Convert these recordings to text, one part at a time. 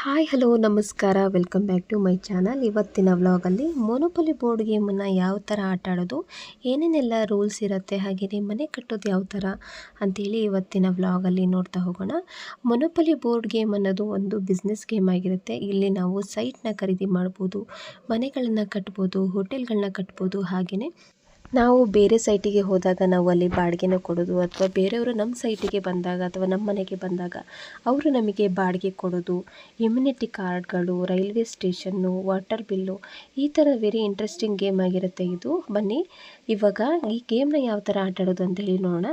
Hi, hello, ನಮಸ್ಕಾರ. Welcome back to my channel. ಇವತ್ತಿನ ವ್ಲಾಗಲ್ಲಿ ಮೊನೊಪೊಲಿ ಬೋರ್ಡ್ ಗೇಮನ್ನು ಯಾವ ಥರ ಆಟ ಆಡೋದು, ಏನೇನೆಲ್ಲ ರೂಲ್ಸ್ ಇರುತ್ತೆ ಹಾಗೆಯೇ ಮನೆ ಕಟ್ಟೋದು ಯಾವ ಥರ ಅಂಥೇಳಿ ಇವತ್ತಿನ ವ್ಲಾಗಲ್ಲಿ ನೋಡ್ತಾ ಹೋಗೋಣ. ಮೊನೋಪಲಿ ಬೋರ್ಡ್ ಗೇಮ್ ಅನ್ನೋದು ಒಂದು ಬಿಸ್ನೆಸ್ ಗೇಮ್ ಆಗಿರುತ್ತೆ. ಇಲ್ಲಿ ನಾವು ಸೈಟ್ನ ಖರೀದಿ ಮಾಡ್ಬೋದು, ಮನೆಗಳನ್ನು ಕಟ್ಬೋದು ಹೋಟೆಲ್ಗಳನ್ನ ಕಟ್ಬೋದು ಹಾಗೆಯೇ ನಾವು ಬೇರೆ ಸೈಟಿಗೆ ಹೋದಾಗ ನಾವು ಅಲ್ಲಿ ಬಾಡಿಗೆನ ಕೊಡೋದು ಅಥವಾ ಬೇರೆಯವರು ನಮ್ಮ ಸೈಟಿಗೆ ಬಂದಾಗ ಅಥವಾ ನಮ್ಮ ಮನೆಗೆ ಬಂದಾಗ ಅವರು ನಮಗೆ ಬಾಡಿಗೆ ಕೊಡೋದು ಇಮ್ಯುನಿಟಿ ಕಾರ್ಡ್ಗಳು ರೈಲ್ವೆ ಸ್ಟೇಷನ್ನು ವಾಟರ್ ಬಿಲ್ಲು ಈ ಥರ ವೆರಿ ಇಂಟ್ರೆಸ್ಟಿಂಗ್ ಗೇಮ್ ಆಗಿರುತ್ತೆ ಇದು. ಬನ್ನಿ, ಇವಾಗ ಈ ಗೇಮ್ನ ಯಾವ ಥರ ಆಟಾಡೋದು ಅಂತ ಹೇಳಿ ನೋಡೋಣ.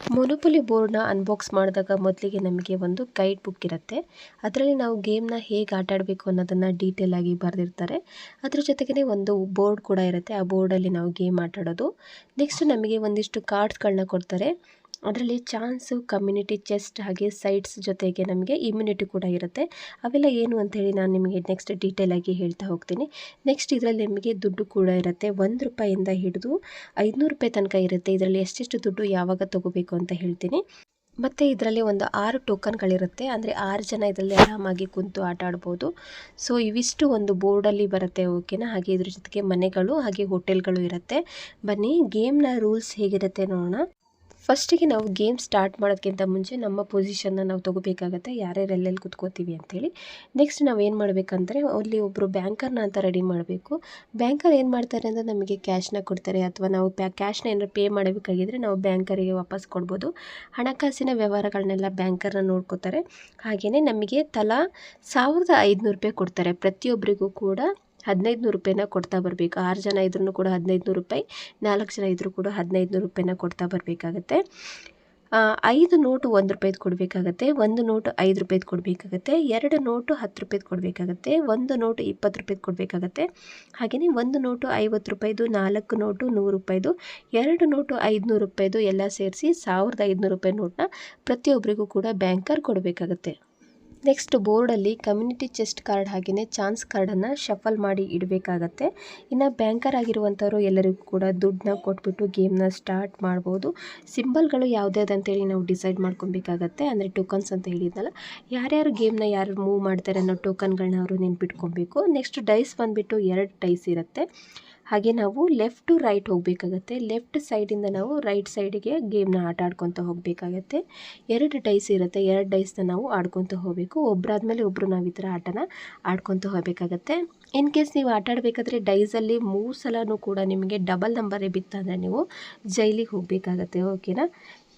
ಮೊನೊಪೊಲಿ ಬೋರ್ಡ್ನ ಅನ್ಬಾಕ್ಸ್ ಮಾಡಿದಾಗ ಮೊದಲಿಗೆ ನಮಗೆ ಒಂದು ಗೈಡ್ ಬುಕ್ ಇರುತ್ತೆ. ಅದರಲ್ಲಿ ನಾವು ಗೇಮ್ನ ಹೇಗೆ ಆಟ ಆಡಬೇಕು ಅನ್ನೋದನ್ನು ಡೀಟೇಲ್ ಆಗಿ ಬರೆದಿರ್ತಾರೆ. ಅದ್ರ ಜೊತೆಗೇ ಒಂದು ಬೋರ್ಡ್ ಕೂಡ ಇರುತ್ತೆ. ಆ ಬೋರ್ಡಲ್ಲಿ ನಾವು ಗೇಮ್ ಆಟಾಡೋದು ನೆಕ್ಸ್ಟ್ ನಮಗೆ ಒಂದಿಷ್ಟು ಕಾರ್ಡ್ಸ್ಗಳನ್ನ ಕೊಡ್ತಾರೆ. ಅದರಲ್ಲಿ ಚಾನ್ಸು, ಕಮ್ಯುನಿಟಿ ಚೆಸ್ಟ್ ಹಾಗೆ ಸೈಟ್ಸ್ ಜೊತೆಗೆ ನಮಗೆ ಇಮ್ಯುನಿಟಿ ಕೂಡ ಇರುತ್ತೆ. ಅವೆಲ್ಲ ಏನು ಅಂತೇಳಿ ನಾನು ನಿಮಗೆ ನೆಕ್ಸ್ಟ್ ಡೀಟೇಲಾಗಿ ಹೇಳ್ತಾ ಹೋಗ್ತೀನಿ. ನೆಕ್ಸ್ಟ್ ಇದರಲ್ಲಿ ನಿಮಗೆ ದುಡ್ಡು ಕೂಡ ಇರುತ್ತೆ. ಒಂದು ರೂಪಾಯಿಂದ ಹಿಡಿದು ಐದುನೂರು ರೂಪಾಯಿ ತನಕ ಇರುತ್ತೆ. ಇದರಲ್ಲಿ ಎಷ್ಟೆಷ್ಟು ದುಡ್ಡು ಯಾವಾಗ ತೊಗೋಬೇಕು ಅಂತ ಹೇಳ್ತೀನಿ. ಮತ್ತು ಇದರಲ್ಲಿ ಒಂದು ಆರು ಟೋಕನ್ಗಳಿರುತ್ತೆ. ಅಂದರೆ ಆರು ಜನ ಇದರಲ್ಲಿ ಆರಾಮಾಗಿ ಕುಂತು ಆಟ ಆಡ್ಬೋದು. ಸೊ ಇವಿಷ್ಟು ಒಂದು ಬೋರ್ಡಲ್ಲಿ ಬರುತ್ತೆ ಓಕೆನಾ? ಹಾಗೆ ಇದ್ರ ಜೊತೆಗೆ ಮನೆಗಳು ಹಾಗೆ ಹೋಟೆಲ್ಗಳು ಇರುತ್ತೆ. ಬನ್ನಿ, ಗೇಮ್ನ ರೂಲ್ಸ್ ಹೇಗಿರುತ್ತೆ ನೋಡೋಣ. ಫಸ್ಟಿಗೆ ನಾವು ಗೇಮ್ ಸ್ಟಾರ್ಟ್ ಮಾಡೋದಕ್ಕಿಂತ ಮುಂಚೆ ನಮ್ಮ ಪೊಸಿಷನ್ನ ನಾವು ತೊಗೋಬೇಕಾಗತ್ತೆ, ಯಾರ್ಯಾರು ಎಲ್ಲೆಲ್ಲಿ ಕುತ್ಕೋತೀವಿ ಅಂತೇಳಿ. ನೆಕ್ಸ್ಟ್ ನಾವು ಏನು ಮಾಡಬೇಕಂದ್ರೆ, ಅಲ್ಲಿ ಒಬ್ಬರು ಬ್ಯಾಂಕರ್ನ ಅಂತ ರೆಡಿ ಮಾಡಬೇಕು. ಬ್ಯಾಂಕರ್ ಏನು ಮಾಡ್ತಾರೆ ಅಂದರೆ ನಮಗೆ ಕ್ಯಾಶ್ನ ಕೊಡ್ತಾರೆ, ಅಥವಾ ನಾವು ಪ್ಯಾ, ಕ್ಯಾಶ್ನ ಏನಾರು ಪೇ ಮಾಡಬೇಕಾಗಿದ್ರೆ ನಾವು ಬ್ಯಾಂಕರಿಗೆ ವಾಪಸ್ ಕೊಡ್ಬೋದು. ಹಣಕಾಸಿನ ವ್ಯವಹಾರಗಳನ್ನೆಲ್ಲ ಬ್ಯಾಂಕರ್ನ ನೋಡ್ಕೋತಾರೆ. ಹಾಗೆಯೇ ನಮಗೆ ತಲಾ ಸಾವಿರದ ಐದುನೂರು ರೂಪಾಯಿ ಕೊಡ್ತಾರೆ. ಪ್ರತಿಯೊಬ್ಬರಿಗೂ ಕೂಡ ಹದಿನೈದು ನೂರು ರೂಪಾಯಿನ ಕೊಡ್ತಾ ಬರಬೇಕು. ಆರು ಜನ ಇದ್ರೂ ಕೂಡ ಹದಿನೈದು ನೂರು ರೂಪಾಯಿ, ನಾಲ್ಕು ಜನ ಇದ್ದರೂ ಕೂಡ ಹದಿನೈದು ನೂರು ರೂಪಾಯಿನ ಕೊಡ್ತಾ ಬರಬೇಕಾಗತ್ತೆ. ಐದು ನೋಟು ಒಂದು ರೂಪಾಯಿದು ಕೊಡಬೇಕಾಗತ್ತೆ, ಒಂದು ನೋಟು ಐದು ರೂಪಾಯಿದು ಕೊಡಬೇಕಾಗತ್ತೆ, ಎರಡು ನೋಟು ಹತ್ತು ರೂಪಾಯಿದು ಕೊಡಬೇಕಾಗತ್ತೆ, ಒಂದು ನೋಟು ಇಪ್ಪತ್ತು ರೂಪಾಯಿದು ಕೊಡಬೇಕಾಗತ್ತೆ. ಹಾಗೆಯೇ ಒಂದು ನೋಟು ಐವತ್ತು ರೂಪಾಯಿದು, ನಾಲ್ಕು ನೋಟು ನೂರು ರೂಪಾಯಿದು, ಎರಡು ನೋಟು ಐದುನೂರು ರೂಪಾಯಿದು ಎಲ್ಲ ಸೇರಿಸಿ ಸಾವಿರದ ಐದುನೂರು ರೂಪಾಯಿ ನೋಟನ್ನ ಪ್ರತಿಯೊಬ್ಬರಿಗೂ ಕೂಡ ಬ್ಯಾಂಕರ್ ಕೊಡಬೇಕಾಗತ್ತೆ. ನೆಕ್ಸ್ಟ್ ಬೋರ್ಡಲ್ಲಿ ಕಮ್ಯುನಿಟಿ ಚೆಸ್ಟ್ ಕಾರ್ಡ್ ಹಾಗೆಯೇ ಚಾನ್ಸ್ ಕಾರ್ಡನ್ನು ಶಫಲ್ ಮಾಡಿ ಇಡಬೇಕಾಗತ್ತೆ. ಇನ್ನು ಬ್ಯಾಂಕರ್ ಆಗಿರುವಂಥವ್ರು ಎಲ್ಲರಿಗೂ ಕೂಡ ದುಡ್ಡನ್ನ ಕೊಟ್ಬಿಟ್ಟು ಗೇಮ್ನ ಸ್ಟಾರ್ಟ್ ಮಾಡ್ಬೋದು. ಸಿಂಬಲ್ಗಳು ಅಂತೇಳಿ ನಾವು ಡಿಸೈಡ್ ಮಾಡ್ಕೊಬೇಕಾಗತ್ತೆ. ಅಂದರೆ ಟೋಕನ್ಸ್ ಅಂತ ಹೇಳಿದ್ನಲ್ಲ, ಯಾರ್ಯಾರು ಗೇಮ್ನ ಯಾರು ಮೂವ್ ಮಾಡ್ತಾರೆ ಅನ್ನೋ ಟೋಕನ್ಗಳನ್ನ ಅವರು ನೆನ್ಪಿಟ್ಕೊಬೇಕು. ನೆಕ್ಸ್ಟ್ ಡೈಸ್ ಬಂದುಬಿಟ್ಟು ಎರಡು ಡೈಸ್ ಇರುತ್ತೆ. ಹಾಗೆ ನಾವು ಲೆಫ್ಟ್ ಟು ರೈಟ್ ಹೋಗಬೇಕಾಗತ್ತೆ. ಲೆಫ್ಟ್ ಸೈಡಿಂದ ನಾವು ರೈಟ್ ಸೈಡಿಗೆ ಗೇಮ್ನ ಆಟ ಆಡ್ಕೊತ ಹೋಗಬೇಕಾಗತ್ತೆ. ಎರಡು ಡೈಸ್ ಇರುತ್ತೆ. ಎರಡು ಡೈಸ್ನ ನಾವು ಆಡ್ಕೊತ ಹೋಗಬೇಕು. ಒಬ್ಬರಾದ್ಮೇಲೆ ಒಬ್ಬರು ನಾವು ಈ ಥರ ಆಟನ ಆಡ್ಕೊತ ಹೋಗಬೇಕಾಗತ್ತೆ. ಇನ್ ಕೇಸ್ ನೀವು ಆಟ ಆಡಬೇಕಾದ್ರೆ ಡೈಸಲ್ಲಿ ಮೂರು ಸಲವೂ ಕೂಡ ನಿಮಗೆ ಡಬಲ್ ನಂಬರೇ ಬಿತ್ತಂದರೆ ನೀವು ಜೈಲಿಗೆ ಹೋಗಬೇಕಾಗತ್ತೆ. ಓಕೆನಾ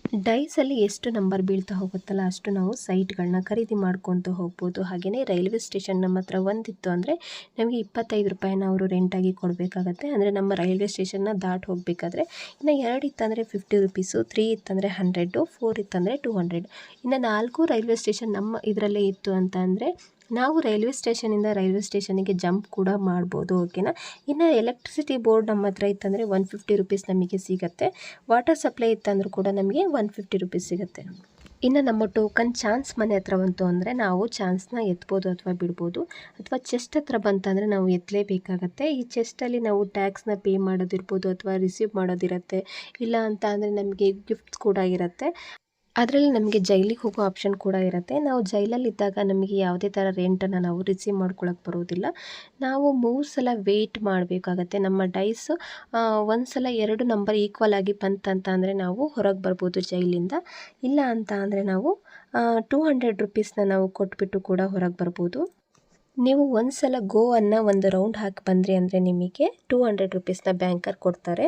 ಡೈಸಲ್ಲಿ ಎಷ್ಟು ನಂಬರ್ ಬೀಳ್ತಾ ಹೋಗುತ್ತಲ್ಲ ಅಷ್ಟು ನಾವು ಸೈಟ್ಗಳನ್ನ ಖರೀದಿ ಮಾಡ್ಕೊತ ಹೋಗ್ಬೋದು. ಹಾಗೆಯೇ ರೈಲ್ವೆ ಸ್ಟೇಷನ್ ನಮ್ಮ ಹತ್ರ ಒಂದಿತ್ತು ಅಂದರೆ ನಮಗೆ ಇಪ್ಪತ್ತೈದು ರೂಪಾಯಿನ ಅವರು ರೆಂಟಾಗಿ ಕೊಡಬೇಕಾಗತ್ತೆ. ಅಂದರೆ ನಮ್ಮ ರೈಲ್ವೆ ಸ್ಟೇಷನ್ನ ದಾಟಿ ಹೋಗಬೇಕಾದ್ರೆ ಇನ್ನು ಎರಡು ಇತ್ತಂದರೆ ಫಿಫ್ಟಿ ರುಪೀಸು ತ್ರೀ ಇತ್ತಂದರೆ ಹಂಡ್ರೆಡು ಫೋರ್ ಇತ್ತಂದರೆ ಟೂ ಹಂಡ್ರೆಡ್ ಇನ್ನು ನಾಲ್ಕು ರೈಲ್ವೆ ಸ್ಟೇಷನ್ ನಮ್ಮ ಇದರಲ್ಲೇ ಇತ್ತು ಅಂತ ಅಂದರೆ ನಾವು ರೈಲ್ವೆ ಸ್ಟೇಷನಿಂದ ರೈಲ್ವೆ ಸ್ಟೇಷನಿಗೆ ಜಂಪ್ ಕೂಡ ಮಾಡ್ಬೋದು, ಓಕೆನಾ? ಇನ್ನು ಎಲೆಕ್ಟ್ರಿಸಿಟಿ ಬೋರ್ಡ್ ನಮ್ಮ ಹತ್ರ ಇತ್ತಂದರೆ ಒನ್ ಫಿಫ್ಟಿ ರುಪೀಸ್ ನಮಗೆ ಸಿಗುತ್ತೆ. ವಾಟರ್ ಸಪ್ಲೈ ಇತ್ತಂದ್ರೂ ಕೂಡ ನಮಗೆ ಒನ್ ಫಿಫ್ಟಿ ರುಪೀಸ್ ಸಿಗುತ್ತೆ. ಇನ್ನು ನಮ್ಮ ಟೋಕನ್ ಚಾನ್ಸ್ ಮನೆ ಹತ್ರ ಬಂತು ಅಂದರೆ ನಾವು ಚಾನ್ಸ್ನ ಎತ್ಬೋದು ಅಥವಾ ಬಿಡ್ಬೋದು. ಅಥವಾ ಚೆಸ್ಟ್ ಹತ್ರ ಬಂತಂದರೆ ನಾವು ಎತ್ತಲೇಬೇಕಾಗತ್ತೆ ಈ ಚೆಸ್ಟಲ್ಲಿ ನಾವು ಟ್ಯಾಕ್ಸ್ನ ಪೇ ಮಾಡೋದಿರ್ಬೋದು ಅಥವಾ ರಿಸೀವ್ ಮಾಡೋದಿರುತ್ತೆ. ಇಲ್ಲ ಅಂತ ಅಂದರೆ ನಮಗೆ ಗಿಫ್ಟ್ಸ್ ಕೂಡ ಇರುತ್ತೆ. ಅದರಲ್ಲಿ ನಮಗೆ ಜೈಲಿಗೆ ಹೋಗೋ ಆಪ್ಷನ್ ಕೂಡ ಇರುತ್ತೆ. ನಾವು ಜೈಲಲ್ಲಿದ್ದಾಗ ನಮಗೆ ಯಾವುದೇ ಥರ ರೆಂಟನ್ನು ನಾವು ರಿಸೀವ್ ಮಾಡ್ಕೊಳ್ಳೋಕೆ ಬರೋದಿಲ್ಲ. ನಾವು ಮೂರು ಸಲ ವೆಯ್ಟ್ ಮಾಡಬೇಕಾಗತ್ತೆ. ನಮ್ಮ ಡೈಸ್ ಒಂದು ಸಲ ಎರಡು ನಂಬರ್ ಈಕ್ವಲ್ ಆಗಿ ಬಂತಂತ ಅಂದರೆ ನಾವು ಹೊರಗೆ ಬರ್ಬೋದು ಜೈಲಿಂದ. ಇಲ್ಲ ಅಂತ ಅಂದರೆ ನಾವು ಟೂ ಹಂಡ್ರೆಡ್ ರುಪೀಸ್ನ ನಾವು ಕೊಟ್ಬಿಟ್ಟು ಕೂಡ ಹೊರಗೆ ಬರ್ಬೋದು. ನೀವು ಒಂದು ಸಲ ಗೋ ಅನ್ನೋ ಒಂದು ರೌಂಡ್ ಹಾಕಿ ಬಂದ್ರಿ ಅಂದರೆ ನಿಮಗೆ ಟೂ ಹಂಡ್ರೆಡ್ ರುಪೀಸ್ನ ಬ್ಯಾಂಕರ್ ಕೊಡ್ತಾರೆ.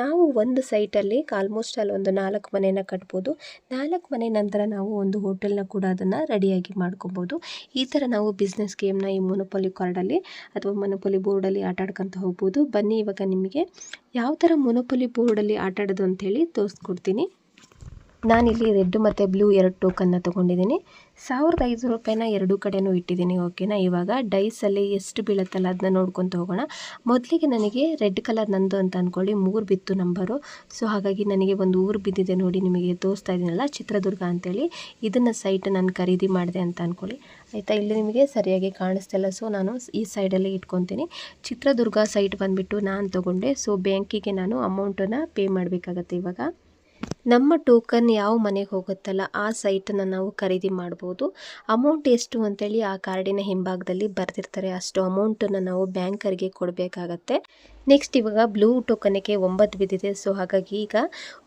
ನಾವು ಒಂದು ಸೈಟಲ್ಲಿ ಆಲ್ಮೋಸ್ಟ್ ಅಲ್ಲಿ ಒಂದು ನಾಲ್ಕು ಮನೆಯನ್ನು ಕಟ್ಬೋದು. ನಾಲ್ಕು ಮನೆ ನಂತರ ನಾವು ಒಂದು ಹೋಟೆಲ್ನ ಕೂಡ ಅದನ್ನು ರೆಡಿಯಾಗಿ ಮಾಡ್ಕೊಬೋದು. ಈ ಥರ ನಾವು ಬಿಸ್ನೆಸ್ ಗೇಮ್ನ ಈ ಮೊನೊಪೊಲಿ ಕಾರ್ಡಲ್ಲಿ ಅಥವಾ ಮೊನೊಪೊಲಿ ಬೋರ್ಡಲ್ಲಿ ಆಟ ಆಡ್ಕೊತ ಹೋಗ್ಬೋದು. ಬನ್ನಿ ಇವಾಗ ನಿಮಗೆ ಯಾವ ಥರ ಮೊನೊಪೊಲಿ ಬೋರ್ಡಲ್ಲಿ ಆಟಾಡೋದು ಅಂಥೇಳಿ ತೋರಿಸ್ಕೊಡ್ತೀನಿ. ನಾನಿಲ್ಲಿ ರೆಡ್ ಮತ್ತು ಬ್ಲೂ ಎರಡು ಟೋಕನ್ನ ತೊಗೊಂಡಿದ್ದೀನಿ. ಸಾವಿರದ ಐದು ರೂಪಾಯಿನ ಎರಡೂ ಕಡೆಯೂ ಇಟ್ಟಿದ್ದೀನಿ, ಓಕೆನಾ? ಇವಾಗ ಡೈಸಲ್ಲಿ ಎಷ್ಟು ಬೀಳುತ್ತಲ್ಲ ಅದನ್ನ ನೋಡ್ಕೊತ ಹೋಗೋಣ ಮೊದಲಿಗೆ ನನಗೆ ರೆಡ್ ಕಲರ್ ನಂದು ಅಂತ ಅಂದ್ಕೊಳ್ಳಿ ಮೂರು ಬಿತ್ತು ನಂಬರು. ಸೊ, ಹಾಗಾಗಿ ನನಗೆ ಒಂದು ಊರು ಬಿದ್ದಿದೆ ನೋಡಿ, ನಿಮಗೆ ತೋರಿಸ್ತಾ ಇದ್ದೀನಲ್ಲ, ಚಿತ್ರದುರ್ಗ ಅಂತೇಳಿ. ಇದನ್ನು ಸೈಟ್ ನಾನು ಖರೀದಿ ಮಾಡಿದೆ ಅಂತ ಅಂದ್ಕೊಳ್ಳಿ ಆಯಿತಾ? ಇಲ್ಲಿ ನಿಮಗೆ ಸರಿಯಾಗಿ ಕಾಣಿಸ್ತಿಲ್ಲ ಸೊ, ನಾನು ಈ ಸೈಡಲ್ಲಿ ಇಟ್ಕೊತೀನಿ. ಚಿತ್ರದುರ್ಗ ಸೈಟ್ ಬಂದುಬಿಟ್ಟು ನಾನು ತೊಗೊಂಡೆ. ಸೊ, ಬ್ಯಾಂಕಿಗೆ ನಾನು ಅಮೌಂಟನ್ನು ಪೇ ಮಾಡಬೇಕಾಗತ್ತೆ ಇವಾಗ. ನಮ್ಮ ಟೋಕನ್ ಯಾವ ಮನೆಗೆ ಹೋಗುತ್ತಲ್ಲ ಆ ಸೈಟನ್ನು ನಾವು ಖರೀದಿ ಮಾಡ್ಬೋದು. ಅಮೌಂಟ್ ಎಷ್ಟು ಅಂತೇಳಿ ಆ ಕಾರ್ಡಿನ ಹಿಂಭಾಗದಲ್ಲಿ ಬರೆದಿರ್ತಾರೆ. ಅಷ್ಟು ಅಮೌಂಟನ್ನು ನಾವು ಬ್ಯಾಂಕರ್ಗೆ ಕೊಡಬೇಕಾಗತ್ತೆ. ನೆಕ್ಸ್ಟ್ ಇವಾಗ ಬ್ಲೂ ಟೋಕನ್ಗೆ ಒಂಬತ್ತು ಬಿದ್ದಿದೆ. ಸೊ ಹಾಗಾಗಿ ಈಗ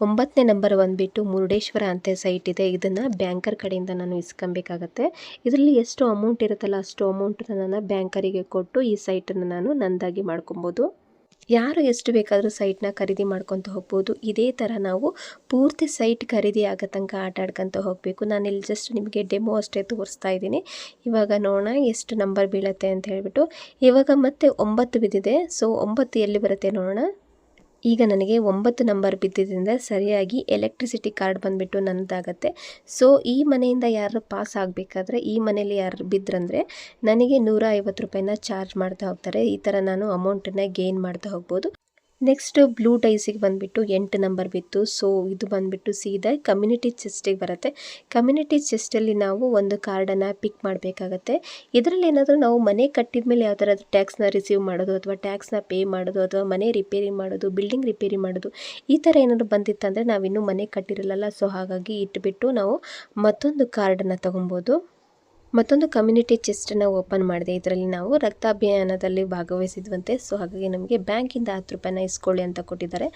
ಒಂಬತ್ತನೇ ನಂಬರ್ ಬಂದುಬಿಟ್ಟು ಮುರುಡೇಶ್ವರ ಅಂತ ಸೈಟ್ ಇದೆ. ಇದನ್ನು ಬ್ಯಾಂಕರ್ ಕಡೆಯಿಂದ ನಾನು ಇಸ್ಕೊಬೇಕಾಗತ್ತೆ. ಇದರಲ್ಲಿ ಎಷ್ಟು ಅಮೌಂಟ್ ಇರುತ್ತಲ್ಲ ಅಷ್ಟು ಅಮೌಂಟನ್ನು ನಾನು ಬ್ಯಾಂಕರಿಗೆ ಕೊಟ್ಟು ಈ ಸೈಟನ್ನು ನಾನು ನಂದಾಗಿ ಮಾಡ್ಕೊಬೋದು. ಯಾರು ಎಷ್ಟು ಬೇಕಾದರೂ ಸೈಟ್ನ ಖರೀದಿ ಮಾಡ್ಕೊತ ಹೋಗ್ಬೋದು. ಇದೇ ಥರ ನಾವು ಪೂರ್ತಿ ಸೈಟ್ ಖರೀದಿ ಆಗೋ ತನಕ ಆಟ ಆಡ್ಕೊತ ಹೋಗಬೇಕು. ನಾನಿಲ್ಲಿ ಜಸ್ಟ್ ನಿಮಗೆ ಡೆಮೋ ಅಷ್ಟೇ ತೋರಿಸ್ತಾ ಇದ್ದೀನಿ. ಇವಾಗ ನೋಡೋಣ ಎಷ್ಟು ನಂಬರ್ ಬೀಳುತ್ತೆ ಅಂತ ಹೇಳಿಬಿಟ್ಟು. ಇವಾಗ ಮತ್ತೆ ಒಂಬತ್ತು ಬಿದ್ದಿದೆ. ಸೊ ಒಂಬತ್ತು ಎಲ್ಲಿ ಬರುತ್ತೆ ನೋಡೋಣ? ಈಗ ನನಗೆ ಒಂಬತ್ತು ನಂಬರ್ ಬಿದ್ದಿದ್ದರಿಂದ ಸರಿಯಾಗಿ ಎಲೆಕ್ಟ್ರಿಸಿಟಿ ಕಾರ್ಡ್ ಬಂದುಬಿಟ್ಟು ನನ್ನದಾಗತ್ತೆ ಸೊ ಈ ಮನೆಯಿಂದ ಯಾರು ಪಾಸ್ ಆಗಬೇಕಾದ್ರೆ, ಈ ಮನೇಲಿ ಯಾರು ಬಿದ್ರಂದ್ರೆ ನನಗೆ ನೂರ ಐವತ್ತು ರೂಪಾಯಿನ ಚಾರ್ಜ್ ಮಾಡ್ತಾ ಹೋಗ್ತಾರೆ. ಈ ಥರ ನಾನು ಅಮೌಂಟನ್ನು ಗೇನ್ ಮಾಡ್ತಾ ಹೋಗ್ಬೋದು. ನೆಕ್ಸ್ಟ್ ಬ್ಲೂ ಡೈಸಿಗೆ ಬಂದುಬಿಟ್ಟು ಎಂಟು ನಂಬರ್ ಬಿತ್ತು. ಸೊ ಇದು ಬಂದುಬಿಟ್ಟು ಸೀದಾ ಕಮ್ಯುನಿಟಿ ಚೆಸ್ಟಿಗೆ ಬರುತ್ತೆ. ಕಮ್ಯುನಿಟಿ ಚೆಸ್ಟಲ್ಲಿ ನಾವು ಒಂದು ಕಾರ್ಡನ್ನು ಪಿಕ್ ಮಾಡಬೇಕಾಗತ್ತೆ. ಇದರಲ್ಲಿ ಏನಾದರೂ ನಾವು ಮನೆ ಕಟ್ಟಿದ ಮೇಲೆ ಯಾವ ಥರದ್ದು ಟ್ಯಾಕ್ಸ್ನ ರಿಸೀವ್ ಮಾಡೋದು ಅಥವಾ ಟ್ಯಾಕ್ಸ್ನ ಪೇ ಮಾಡೋದು ಅಥವಾ ಮನೆ ರಿಪೇರಿ ಮಾಡೋದು ಬಿಲ್ಡಿಂಗ್ ರಿಪೇರಿ ಮಾಡೋದು, ಈ ಥರ ಏನಾದರೂ ಬಂದಿತ್ತಂದರೆ ನಾವಿನ್ನೂ ಮನೆ ಕಟ್ಟಿರಲ್ಲ ಸೊ ಹಾಗಾಗಿ ಇಟ್ಬಿಟ್ಟು ನಾವು ಮತ್ತೊಂದು ಕಾರ್ಡನ್ನು ತೊಗೊಬೋದು. ಮತ್ತೊಂದು ಕಮ್ಯುನಿಟಿ ಚೆಸ್ಟನ್ನು ಓಪನ್ ಮಾಡಿದೆ. ಇದರಲ್ಲಿ ನಾವು ರಕ್ತಾಭಿಯಾನದಲ್ಲಿ ಭಾಗವಹಿಸಿದ್ವಂತೆ. ಸೊ ಹಾಗಾಗಿ ನಮಗೆ ಬ್ಯಾಂಕಿಂದ ಹತ್ತು ರೂಪಾಯಿನ ಇಸ್ಕೊಳ್ಳಿ ಅಂತ ಕೊಟ್ಟಿದ್ದಾರೆ.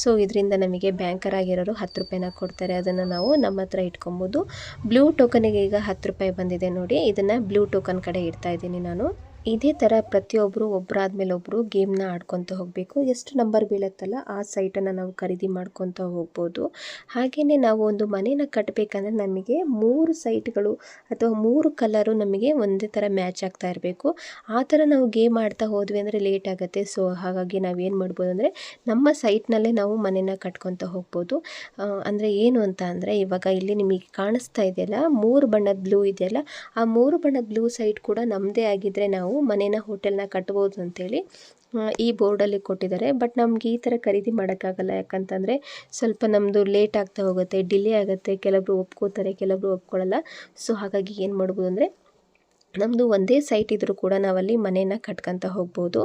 ಸೊ ಇದರಿಂದ ನಮಗೆ ಬ್ಯಾಂಕರ್ ಆಗಿರೋರು ಹತ್ತು ರೂಪಾಯಿನ ಕೊಡ್ತಾರೆ. ಅದನ್ನು ನಾವು ನಮ್ಮ ಹತ್ರ ಇಟ್ಕೊಬೋದು. ಬ್ಲೂ ಟೋಕನಿಗೆ ಈಗ ಹತ್ತು ರೂಪಾಯಿ ಬಂದಿದೆ ನೋಡಿ. ಇದನ್ನು ಬ್ಲೂ ಟೋಕನ್ ಕಡೆ ಇಡ್ತಾ ಇದ್ದೀನಿ ನಾನು. ಇದೇ ಥರ ಪ್ರತಿಯೊಬ್ಬರು ಒಬ್ಬರಾದ್ಮೇಲೆ ಒಬ್ಬರು ಗೇಮ್ನ ಆಡ್ಕೊತ ಹೋಗಬೇಕು. ಎಷ್ಟು ನಂಬರ್ ಬೀಳುತ್ತಲ್ಲ ಆ ಸೈಟನ್ನು ನಾವು ಖರೀದಿ ಮಾಡ್ಕೊತ ಹೋಗ್ಬೋದು. ಹಾಗೆಯೇ ನಾವು ಒಂದು ಮನೇನ ಕಟ್ಟಬೇಕಂದ್ರೆ ನಮಗೆ ಮೂರು ಸೈಟ್ಗಳು ಅಥವಾ ಮೂರು ಕಲರು ನಮಗೆ ಒಂದೇ ಥರ ಮ್ಯಾಚ್ ಆಗ್ತಾ ಇರಬೇಕು. ಆ ಥರ ನಾವು ಗೇಮ್ ಆಡ್ತಾ ಹೋದ್ವಿ ಅಂದರೆ ಲೇಟ್ ಆಗುತ್ತೆ. ಸೊ ಹಾಗಾಗಿ ನಾವು ಏನು ಮಾಡ್ಬೋದು ಅಂದರೆ ನಮ್ಮ ಸೈಟ್ನಲ್ಲೇ ನಾವು ಮನೇನ ಕಟ್ಕೊತ ಹೋಗ್ಬೋದು. ಅಂದರೆ ಏನು ಅಂತ ಅಂದರೆ ಇವಾಗ ಇಲ್ಲಿ ನಿಮಗೆ ಕಾಣಿಸ್ತಾ ಇದೆಯಲ್ಲ, ಮೂರು ಬಣ್ಣದ ಬ್ಲೂ ಇದೆಯಲ್ಲ, ಆ ಮೂರು ಬಣ್ಣದ ಬ್ಲೂ ಸೈಟ್ ಕೂಡ ನಮ್ಮದೇ ಆಗಿದ್ದರೆ ನಾವು ಮನೇನ ಹೋಟೆಲ್ನ ಕಟ್ಬೋದು ಅಂತೇಳಿ ಈ ಬೋರ್ಡಲ್ಲಿ ಕೊಟ್ಟಿದ್ದಾರೆ. ಬಟ್ ನಮ್ಗೆ ಈ ಥರ ಖರೀದಿ ಮಾಡೋಕ್ಕಾಗಲ್ಲ. ಯಾಕಂತಂದರೆ ಸ್ವಲ್ಪ ನಮ್ಮದು ಲೇಟ್ ಆಗ್ತಾ ಹೋಗುತ್ತೆ, ಡಿಲೇ ಆಗುತ್ತೆ, ಕೆಲವರು ಒಪ್ಕೋತಾರೆ, ಕೆಲವರು ಒಪ್ಕೊಳ್ಳಲ್ಲ ಸೊ ಹಾಗಾಗಿ ಏನು ಮಾಡ್ಬೋದು ಅಂದರೆ ನಮ್ಮದು ಒಂದೇ ಸೈಟ್ ಇದ್ದರೂ ಕೂಡ ನಾವಲ್ಲಿ ಮನೇನ ಕಟ್ಕೊತ ಹೋಗ್ಬೋದು.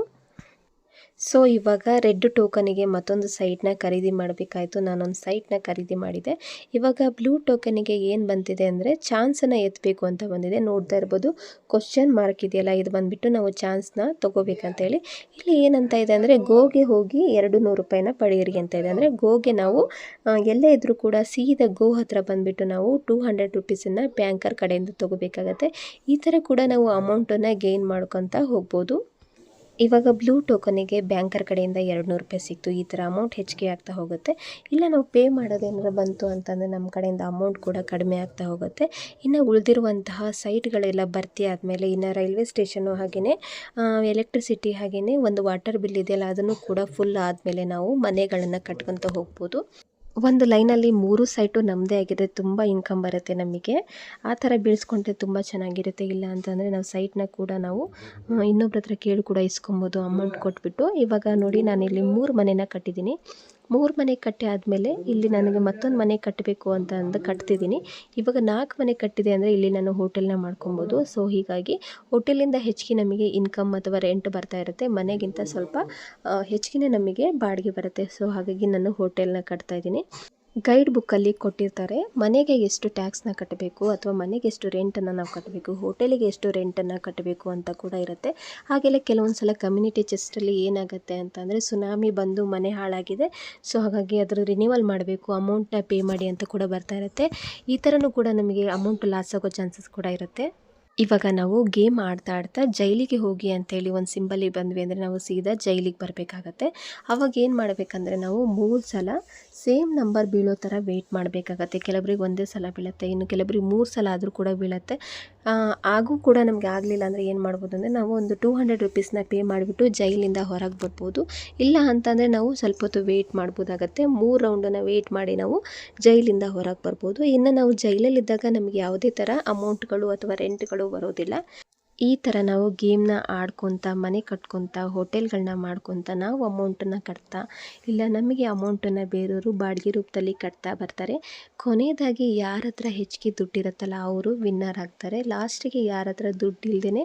ಸೊ ಇವಾಗ ರೆಡ್ ಟೋಕನಿಗೆ ಮತ್ತೊಂದು ಸೈಟ್ನ ಖರೀದಿ ಮಾಡಬೇಕಾಯಿತು. ನಾನೊಂದು ಸೈಟ್ನ ಖರೀದಿ ಮಾಡಿದೆ. ಇವಾಗ ಬ್ಲೂ ಟೋಕನಿಗೆ ಏನು ಬಂದಿದೆ ಅಂದರೆ ಚಾನ್ಸನ್ನು ಎತ್ತಬೇಕು ಅಂತ ಬಂದಿದೆ. ನೋಡ್ತಾ ಇರ್ಬೋದು. ಕ್ವಶನ್ ಮಾರ್ಕ್ ಇದೆಯಲ್ಲ, ಇದು ಬಂದುಬಿಟ್ಟು ನಾವು ಚಾನ್ಸ್ನ ತೊಗೋಬೇಕಂತೇಳಿ. ಇಲ್ಲಿ ಏನಂತ ಇದೆ ಅಂದರೆ ಗೋಗೆ ಹೋಗಿ ಎರಡು ನೂರು ರೂಪಾಯಿನ ಪಡೆಯಿರಿ ಅಂತ ಇದೆ ಅಂದರೆ ಗೋಗೆ ನಾವು ಎಲ್ಲೇ ಇದ್ದರೂ ಕೂಡ ಸೀದಾ ಗೋ ಹತ್ರ ಬಂದುಬಿಟ್ಟು ನಾವು ಟೂ ಹಂಡ್ರೆಡ್ ರುಪೀಸನ್ನು ಬ್ಯಾಂಕರ್ ಕಡೆಯಿಂದ ತೊಗೋಬೇಕಾಗತ್ತೆ. ಈ ಥರ ಕೂಡ ನಾವು ಅಮೌಂಟನ್ನು ಗೇನ್ ಮಾಡ್ಕೊತಾ ಹೋಗ್ಬೋದು. ಇವಾಗ ಬ್ಲೂ ಟೋಕನಿಗೆ ಬ್ಯಾಂಕರ್ ಕಡೆಯಿಂದ ಎರಡು ನೂರು ರೂಪಾಯಿ ಸಿಕ್ತು. ಈ ಥರ ಅಮೌಂಟ್ ಹೆಚ್ಚಿಗೆ ಆಗ್ತಾ ಹೋಗುತ್ತೆ. ಇಲ್ಲ, ನಾವು ಪೇ ಮಾಡೋದೇನಾರ ಬಂತು ಅಂತಂದರೆ ನಮ್ಮ ಕಡೆಯಿಂದ ಅಮೌಂಟ್ ಕೂಡ ಕಡಿಮೆ ಆಗ್ತಾ ಹೋಗುತ್ತೆ. ಇನ್ನು ಉಳಿದಿರುವಂತಹ ಸೈಟ್ಗಳೆಲ್ಲ ಭರ್ತಿ ಆದಮೇಲೆ ಇನ್ನು ರೈಲ್ವೆ ಸ್ಟೇಷನ್ನು ಹಾಗೆಯೇ ಎಲೆಕ್ಟ್ರಿಸಿಟಿ ಹಾಗೆಯೇ ಒಂದು ವಾಟರ್ ಬಿಲ್ ಇದೆಯಲ್ಲ, ಅದನ್ನು ಕೂಡ ಫುಲ್ ಆದಮೇಲೆ ನಾವು ಮನೆಗಳನ್ನು ಕಟ್ಕೊತ ಹೋಗ್ಬೋದು. ಒಂದು ಲೈನಲ್ಲಿ ಮೂರು ಸೈಟು ನಮ್ಮದೇ ಆಗಿದೆ, ತುಂಬ ಇನ್ಕಮ್ ಬರುತ್ತೆ ನಮಗೆ. ಆ ಥರ ಬೀಳ್ಸ್ಕೊಂಡ್ರೆ ತುಂಬ ಚೆನ್ನಾಗಿರುತ್ತೆ. ಇಲ್ಲ ಅಂತಂದರೆ ನಾವು ಸೈಟ್ನ ಕೂಡ ನಾವು ಇನ್ನೊಬ್ರ ಹತ್ರ ಕೇಳಿ ಕೂಡ ಇಸ್ಕೊಬೋದು, ಅಮೌಂಟ್ ಕೊಟ್ಬಿಟ್ಟು. ಇವಾಗ ನೋಡಿ ನಾನು ಇಲ್ಲಿ ಮೂರು ಮನೆನ ಕಟ್ಟಿದ್ದೀನಿ. ಮೂರು ಮನೆ ಕಟ್ಟಿ ಆದಮೇಲೆ ಇಲ್ಲಿ ನನಗೆ ಮತ್ತೊಂದು ಮನೆ ಕಟ್ಟಬೇಕು ಅಂತ ಅಂದು ಕಟ್ತಿದ್ದೀನಿ ಇವಾಗ ನಾಲ್ಕು ಮನೆ ಕಟ್ಟಿದೆ ಅಂದರೆ ಇಲ್ಲಿ ನಾನು ಹೋಟೆಲ್ನ ಮಾಡ್ಕೊಬೋದು. ಸೊ ಹೀಗಾಗಿ ಹೋಟೆಲಿಂದ ಹೆಚ್ಚಿಗೆ ನಮಗೆ ಇನ್ಕಮ್ ಅಥವಾ ರೆಂಟ್ ಬರ್ತಾ ಇರುತ್ತೆ. ಮನೆಗಿಂತ ಸ್ವಲ್ಪ ಹೆಚ್ಚಿಗೆ ನಮಗೆ ಬಾಡಿಗೆ ಬರುತ್ತೆ. ಸೊ ಹಾಗಾಗಿ ನಾನು ಹೋಟೆಲ್ನ ಕಟ್ತಾ ಇದ್ದೀನಿ. ಗೈಡ್ ಬುಕ್ಕಲ್ಲಿ ಕೊಟ್ಟಿರ್ತಾರೆ, ಮನೆಗೆ ಎಷ್ಟು ಟ್ಯಾಕ್ಸ್ನ ಕಟ್ಟಬೇಕು ಅಥವಾ ಮನೆಗೆ ಎಷ್ಟು ರೆಂಟನ್ನು ನಾವು ಕಟ್ಟಬೇಕು, ಹೋಟೆಲಿಗೆ ಎಷ್ಟು ರೆಂಟನ್ನು ಕಟ್ಟಬೇಕು ಅಂತ ಕೂಡ ಇರುತ್ತೆ. ಹಾಗೆಲ್ಲ ಕೆಲವೊಂದು ಸಲ ಕಮ್ಯುನಿಟಿ ಚೆಸ್ಟಲ್ಲಿ ಏನಾಗುತ್ತೆ ಅಂತಂದರೆ, ಸುನಾಮಿ ಬಂದು ಮನೆ ಹಾಳಾಗಿದೆ, ಸೊ ಹಾಗಾಗಿ ಅದರ ರಿನ್ಯೂವಲ್ ಮಾಡಬೇಕು, ಅಮೌಂಟ್ನ ಪೇ ಮಾಡಿ ಅಂತ ಕೂಡ ಬರ್ತಾ ಇರುತ್ತೆ. ಈ ಥರನೂ ಕೂಡ ನಮಗೆ ಅಮೌಂಟ್ ಲಾಸ್ ಆಗೋ ಚಾನ್ಸಸ್ ಕೂಡ ಇರುತ್ತೆ. ಇವಾಗ ನಾವು ಗೇಮ್ ಆಡ್ತಾ ಆಡ್ತಾ ಜೈಲಿಗೆ ಹೋಗಿ ಅಂತೇಳಿ ಒಂದು ಸಿಂಬಲಿಗೆ ಬಂದ್ವಿ ಅಂದರೆ ನಾವು ಸೀದಾ ಜೈಲಿಗೆ ಬರಬೇಕಾಗತ್ತೆ. ಅವಾಗ ಏನು ಮಾಡಬೇಕಂದ್ರೆ ನಾವು ಮೂರು ಸಲ ಸೇಮ್ ನಂಬರ್ ಬೀಳೋ ಥರ ವೆಯ್ಟ್ ಮಾಡಬೇಕಾಗತ್ತೆ. ಕೆಲವರಿಗೆ ಒಂದೇ ಸಲ ಬೀಳುತ್ತೆ, ಇನ್ನು ಕೆಲವರಿಗೆ ಮೂರು ಸಲ ಆದರೂ ಕೂಡ ಬೀಳುತ್ತೆ. ಆಗೂ ಕೂಡ ನಮಗೆ ಆಗಲಿಲ್ಲ ಅಂದರೆ ಏನು ಮಾಡ್ಬೋದು ಅಂದರೆ ನಾವು ಒಂದು ಟೂ ಹಂಡ್ರೆಡ್ ರುಪೀಸ್ನ ಪೇ ಮಾಡಿಬಿಟ್ಟು ಜೈಲಿಂದ ಹೊರಗೆ ಬರ್ಬೋದು. ಇಲ್ಲ ಅಂತಂದರೆ ನಾವು ಸ್ವಲ್ಪ ಹೊತ್ತು ವೆಯ್ಟ್ ಮಾಡ್ಬೋದಾಗತ್ತೆ. ಮೂರು ರೌಂಡನ್ನು ವೆಯ್ಟ್ ಮಾಡಿ ನಾವು ಜೈಲಿಂದ ಹೊರಗೆ ಬರ್ಬೋದು. ಇನ್ನು ನಾವು ಜೈಲಲ್ಲಿದ್ದಾಗ ನಮಗೆ ಯಾವುದೇ ಥರ ಅಮೌಂಟ್ಗಳು ಅಥವಾ ರೆಂಟ್ಗಳು ಬರೋದಿಲ್ಲ. ಈ ಥರ ನಾವು ಗೇಮ್ನ ಆಡ್ಕೊತ, ಮನೆ ಕಟ್ಕೊತ ಹೋಟೆಲ್ಗಳನ್ನ ಮಾಡ್ಕೊತ ನಾವು ಅಮೌಂಟನ್ನು ಕಟ್ತಾ, ಇಲ್ಲ ನಮಗೆ ಅಮೌಂಟನ್ನು ಬೇರೆಯವರು ಬಾಡಿಗೆ ರೂಪದಲ್ಲಿ ಕಟ್ತಾ ಬರ್ತಾರೆ. ಕೊನೆಯದಾಗಿ ಯಾರ ಹತ್ರ ಹೆಚ್ಚಿಗೆ ದುಡ್ಡಿರುತ್ತಲ್ಲ ಅವರು ವಿನ್ನರ್ ಆಗ್ತಾರೆ. ಲಾಸ್ಟಿಗೆ ಯಾರ ಹತ್ರ ದುಡ್ಡು ಇಲ್ಲದೇ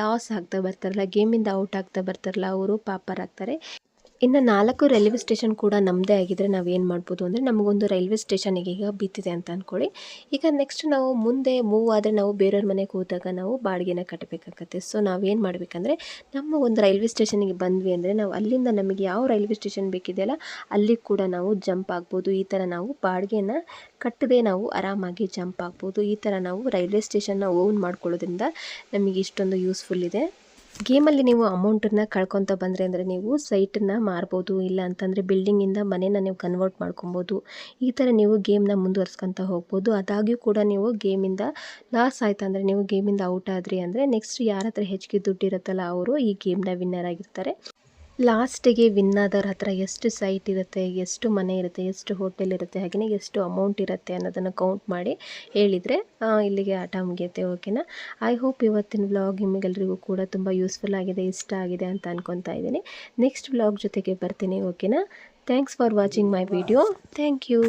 ಲಾಸ್ ಆಗ್ತಾ ಬರ್ತಾರಲ್ಲ, ಗೇಮಿಂದ ಔಟ್ ಆಗ್ತಾ ಬರ್ತಾರಲ್ಲ, ಅವರು ಪಾಪರ್ ಆಗ್ತಾರೆ ಇನ್ನು ನಾಲ್ಕು ರೈಲ್ವೆ ಸ್ಟೇಷನ್ ಕೂಡ ನಮ್ಮದೇ ಆಗಿದ್ದರೆ ನಾವು ಏನು ಮಾಡ್ಬೋದು ಅಂದರೆ ನಮಗೊಂದು ರೈಲ್ವೆ ಸ್ಟೇಷನಿಗೆ ಈಗ ಬಿದ್ದಿದೆ ಅಂತ ಅಂದ್ಕೊಳ್ಳಿ ಈಗ ನೆಕ್ಸ್ಟ್ ನಾವು ಮುಂದೆ ಮೂವ್ ಆದರೆ ನಾವು ಬೇರೆಯವ್ರ ಮನೆಗೆ ಹೋದಾಗ ನಾವು ಬಾಡಿಗೆನ ಕಟ್ಟಬೇಕಾಗತ್ತೆ ಸೊ ನಾವೇನು ಮಾಡಬೇಕಂದ್ರೆ ನಮ್ಮ ಒಂದು ರೈಲ್ವೆ ಸ್ಟೇಷನಿಗೆ ಬಂದ್ವಿ ಅಂದರೆ ನಾವು ಅಲ್ಲಿಂದ ನಮಗೆ ಯಾವ ರೈಲ್ವೆ ಸ್ಟೇಷನ್ ಬೇಕಿದೆಯಲ್ಲ ಅಲ್ಲಿ ಕೂಡ ನಾವು ಜಂಪ್ ಆಗ್ಬೋದು. ಈ ಥರ ನಾವು ಬಾಡಿಗೆನ ಕಟ್ಟದೆ ನಾವು ಆರಾಮಾಗಿ ಜಂಪ್ ಆಗ್ಬೋದು. ಈ ಥರ ನಾವು ರೈಲ್ವೆ ಸ್ಟೇಷನ್ನ ಓನ್ ಮಾಡ್ಕೊಳ್ಳೋದ್ರಿಂದ ನಮಗೆ ಇಷ್ಟೊಂದು ಯೂಸ್ಫುಲ್ ಇದೆ. ಗೇಮಲ್ಲಿ ನೀವು ಅಮೌಂಟನ್ನು ಕಳ್ಕೊತ ಬಂದರೆ ಅಂದರೆ ನೀವು ಸೈಟನ್ನು ಮಾರ್ಬೋದು, ಇಲ್ಲ ಅಂತಂದರೆ ಬಿಲ್ಡಿಂಗಿಂದ ಮನೇನ ನೀವು ಕನ್ವರ್ಟ್ ಮಾಡ್ಕೊಬೋದು, ಈ ಥರ ನೀವು ಗೇಮ್ನ ಮುಂದುವರ್ಸ್ಕೊತ ಹೋಗ್ಬೋದು. ಅದಾಗ್ಯೂ ಕೂಡ ನೀವು ಗೇಮಿಂದ ಲಾಸ್ ಆಯ್ತು ಅಂದರೆ ನೀವು ಗೇಮಿಂದ ಔಟ್ ಆದ್ರಿ ಅಂದರೆ ನೆಕ್ಸ್ಟ್ ಯಾರ ಹತ್ರ ಹೆಚ್ಚಿಗೆ ದುಡ್ಡು ಇರುತ್ತಲ್ಲ ಅವರು ಈ ಗೇಮ್ನ ವಿನ್ನರ್ ಆಗಿರ್ತಾರೆ. ಲಾಸ್ಟಿಗೆ ವಿನ್ ಆದವ್ರ ಹತ್ರ ಎಷ್ಟು ಸೈಟ್ ಇರುತ್ತೆ, ಎಷ್ಟು ಮನೆ ಇರುತ್ತೆ, ಎಷ್ಟು ಹೋಟೆಲ್ ಇರುತ್ತೆ, ಹಾಗೆಯೇ ಎಷ್ಟು ಅಮೌಂಟ್ ಇರುತ್ತೆ ಅನ್ನೋದನ್ನು ಕೌಂಟ್ ಮಾಡಿ ಹೇಳಿದರೆ ಇಲ್ಲಿಗೆ ಆಟ ಮುಗಿಯುತ್ತೆ ಓಕೆನಾ ಐ ಹೋಪ್ ಇವತ್ತಿನ ವ್ಲಾಗ್ ನಿಮಗೆಲ್ಲರಿಗೂ ಕೂಡ ತುಂಬ ಯೂಸ್ಫುಲ್ ಆಗಿದೆ, ಇಷ್ಟ ಆಗಿದೆ ಅಂತ ಅನ್ಕೊತಾ ಇದ್ದೀನಿ. ನೆಕ್ಸ್ಟ್ ವ್ಲಾಗ್ ಜೊತೆಗೆ ಬರ್ತೀನಿ ಓಕೆನಾ thanks for watching my video thank you